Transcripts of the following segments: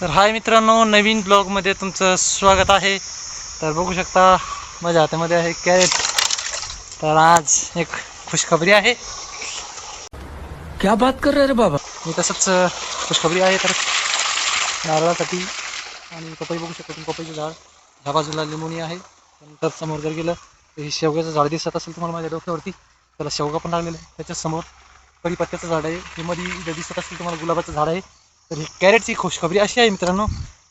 तर हाय मित्रांनो नवीन ब्लॉगमध्ये तुमचं स्वागत आहे. तर बघू शकता माझ्या हातामध्ये आहे कॅरेट. तर आज एक खुशखबरी आहे. क्या बात कर रहे रे बाबा? मी तसंच खुशखबरी आहे तर नारळासाठी आणि पपई बघू शकता तुम्ही पपईचं झाड. ह्या बाजूला लिंबोणी आहे. नंतर समोर जर गेलं तर हे शेवग्याचं झाड दिसत असेल तुम्हाला माझ्या डोक्यावरती त्याला शेवगा पण लागलेला आहे. त्याच्यासमोर कढीपत्त्याचं झाड आहे. हे मध्ये दिसत असेल तुम्हाला गुलाबाचं झाड आहे. तर ही कॅरेटची खुशखबरी अशी आहे मित्रांनो.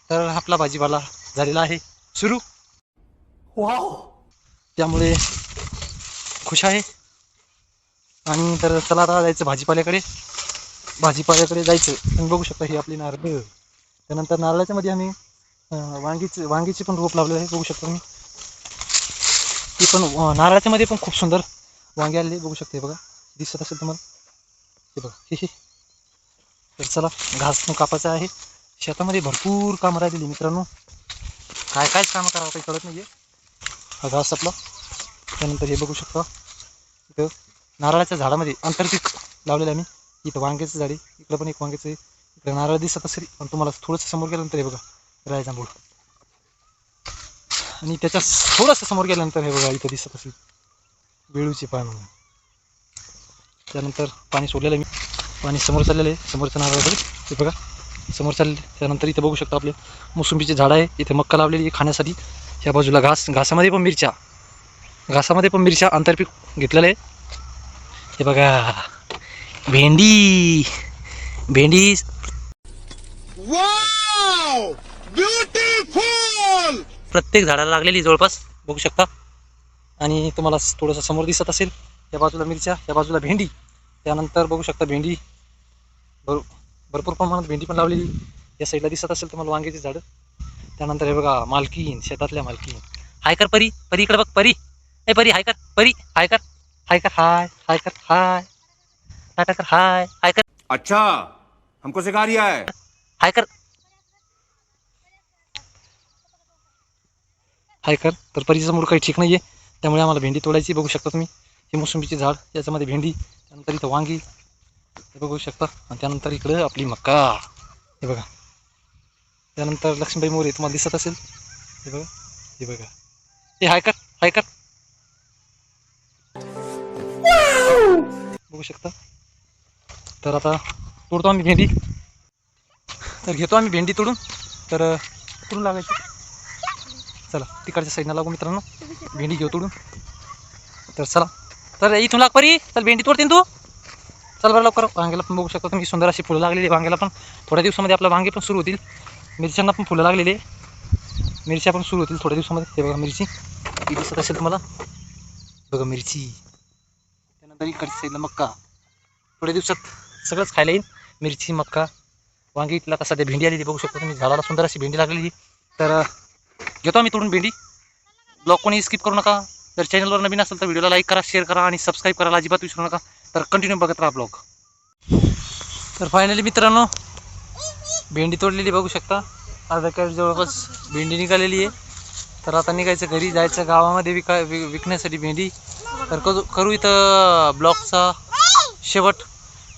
तर आपला भाजीपाला झालेला आहे. सुरू. त्यामुळे खुश आहे. आणि तर चला आता जायचं भाजीपाल्याकडे. भाजीपाल्याकडे जायचं. तुम्ही बघू शकता ही आपली नारळ. त्यानंतर नारळाच्या मध्ये आम्ही वांगीची वांगीची पण रोप लावलेलं आहे. बघू शकता तुम्ही. ती पण नारळाच्या मध्ये पण खूप सुंदर वांगे आलेले बघू शकते बघा. दिसत असेल तुम्हाला. हे बघा. हे. तर चला घास पण कापायचा आहे. शेतामध्ये भरपूर कामं राहिलेली मित्रांनो. काय कायच कामं करावं काही कळत नाही हा घास आपला त्यानंतर हे बघू शकता. इथं नारळाच्या झाडामध्ये आंतरपीक लावलेलं आहे आम्ही इथं वांग्याचं झाड आहे. इकडं पण एक वांग्याचं आहे. नारळ दिसत असेल पण तुम्हाला थोडंसं समोर गेल्यानंतर हे बघा रायजांभूळ आणि त्याच्या थोडंसं समोर गेल्यानंतर हे बघा इथं दिसत असेल. वेळूची पान म्हणून. त्यानंतर पाणी सोडलेलं मी. पाणी समोर चाललेलं आहे. समोरचं नारळ वगैरे हे बघा. समोर चालले त्यानंतर इथं बघू शकता आपले मोसंबीचे झाडं आहे. इथे मक्का लावलेली आहे खाण्यासाठी. ह्या बाजूला घास घासामध्ये पण मिरच्या. घासामध्ये पण मिरच्या आंतरपीक घेतलेलं आहे. हे बघा. भेंडी. भेंडी! प्रत्येक झाडाला लागलेली जवळपास. बघू शकता. आणि तुम्हाला थोडंसं समोर दिसत असेल. या बाजूला मिरच्या या बाजूला भेंडी. त्यानंतर बघू शकता भेंडी. भर भरपूर प्रमाणात भेंडी पण लावलेली. या साईडला दिसत असेल तुम्हाला वांग्याची झाडं. त्यानंतर हे बघा मालकीन शेतातल्या मालकीन हाय कर परी परी इकडे बघ परी. ए परी हाय कर परी हाय कर. हाय कर हाय हाय कर हाय. टाटा कर हाय हाय कर. अच्छा हमको सिखा रिया है. हाय कर. हाय कर तर परीचा मूड काही ठीक नाही आहे त्यामुळे आम्हाला भेंडी तोडायची बघू शकता तुम्ही. हे मोसंबीचे झाड याच्यामध्ये भेंडी. त्यानंतर इथं वांगी. हे बघू शकता. आणि त्यानंतर इकडं आपली मक्का हे बघा. त्यानंतर लक्ष्मीबाई मोरे तुम्हाला दिसत असेल. हे बघा. हे बघा. हे हायकट हायकट बघू शकता. तर आता तोडतो आम्ही भेंडी. तर घेतो आम्ही भेंडी तोडून. तर अं, कुठून लागायची? चला तिकडच्या साईडला लागू मित्रांनो. भेंडी घेऊ तोडून. तर चला. तर इथून लाग परी. चल भेंडी तोडते तू. चल बरं लवकर. वांग्याला पण बघू शकता तुम्ही सुंदर अशी फुलं लागलेली. वांग्याला पण थोड्या दिवसामध्ये आपलं वांगे पण सुरू होतील. मिरच्यांना पण फुलं लागलेली. मिरच्या पण सुरू होतील थोड्या दिवसामध्ये. हे बघा मिरची. ती दिसत असेल तुम्हाला. बघा मिरची. त्यानंतर इकडच्या साईडला मक्का. थोड्या दिवसात सगळंच खायला येईल. मिरची मक्का. वांगी इथला आता सध्या भेंडी आलेली बघू शकता तुम्ही. झाडाला सुंदर अशी भेंडी लागलेली. तर घेतो आम्ही तोडून भेंडी. ब्लॉग कोणी स्किप करू नका. जर चॅनलवर नवीन असेल तर व्हिडिओला लाईक करा शेअर करा आणि सबस्क्राईब करायला अजिबात विसरू नका. तर कंटिन्यू बघत राहा ब्लॉग तर फायनली मित्रांनो भेंडी तोडलेली बघू शकता. अर्धा कॅरेट जवळपास भेंडी निघालेली आहे. तर आता निघायचं घरी जायचं गावामध्ये विका वि विकण्यासाठी भेंडी. तर करू करू इथं ब्लॉगचा शेवट.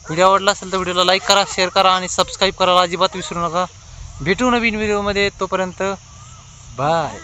व्हिडिओ आवडला असेल तर व्हिडिओला लाईक करा शेअर करा आणि सबस्क्राईब करायला अजिबात विसरू नका. भेटू नवीन व्हिडिओमध्ये तोपर्यंत बाय